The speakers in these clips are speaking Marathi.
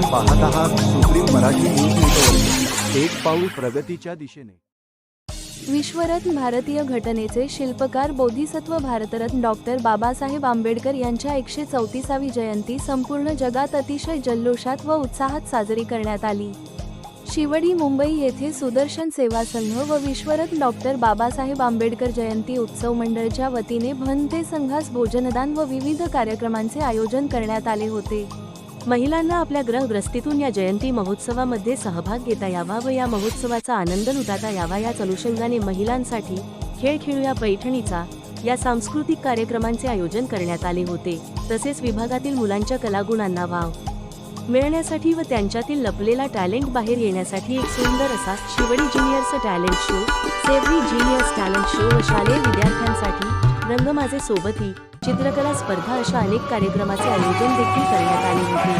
पाहत आहात सुप्रीम मराठी न्यूज नेटवर्क. एक पाऊल प्रगतीच्या दिशेने. विश्वरत्न भारतीय घटनेचे शिल्पकार बोधिसत्व भारतरत्न डॉक्टर बाबासाहेब आंबेडकर यांच्या एकशे चौतीसावी जयंती संपूर्ण जगात अतिशय जल्लोषात व उत्साहात साजरी करण्यात आली. शिवडी मुंबई येथे सुदर्शन सेवा संघ व विश्वरत्न डॉक्टर बाबासाहेब आंबेडकर जयंती उत्सव मंडळच्या वतीने भंते संघास भोजनदान व विविध कार्यक्रमांचे आयोजन करण्यात आले होते. महिलांना आपल्या ग्रहग्रस्तीतून या जयंती महोत्सवामध्ये सहभाग घेता यावा व या महोत्सवाचा आनंद लुटाता यावा याच अनुषंगाने महिलांसाठी खेळ खेळूया पैठणीचा. या सांस्कृतिक कार्यक्रमांचे आयोजन करण्यात आले होते. तसेच विभागातील मुलांच्या कलागुणांना वाव मिळण्यासाठी व त्यांच्यातील लपलेला टॅलेंट बाहेर येण्यासाठी एक सुंदर असा Shivdi juniors talent show Sewri juniors talent show व शालेय विद्यार्थ्यांसाठी रंग माझे सोबती चित्रकला स्पर्धा अशा अनेक कार्यक्रमाचे आयोजन देखील करण्यात आले होते.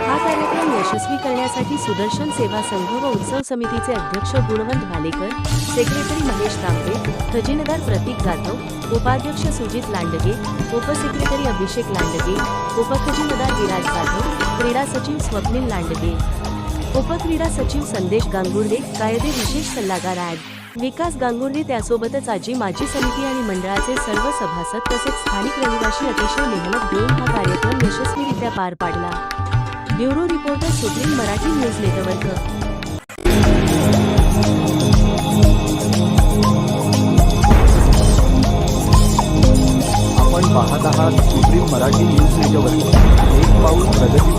हा कार्यक्रम यशस्वी करण्यासाठी सुदर्शन सेवा संघ व उत्सव समितीचे अध्यक्ष गुणवंत भालेकर सेक्रेटरी महेश तांबे खजिनदार प्रतीक जाधव उपाध्यक्ष सुजित लांडगे उपसेक्रेटरी अभिषेक लांडगे उपखजिनदार विराज जाधव क्रीडा सचिव स्वप्नील लांडगे उपक्रीडा सचिव संदेश गांगुर्डे कायदे विशेष सल्लागार ॲड. विकास गांगुर्डे त्यासोबतच आजी माजी समिती आणि मंडळाचे सर्व सभासद तसेच स्थानिक रहिवाशी अतिशय मेहनत घेऊन हा कार्यक्रम यशस्वीरित्या पार पाडला. Bureau reporter Supreme Marathi News Network. आपण पाहत आहात सुप्रीम मराठी न्यूज नेटवर्क. एक पाऊल प्रगती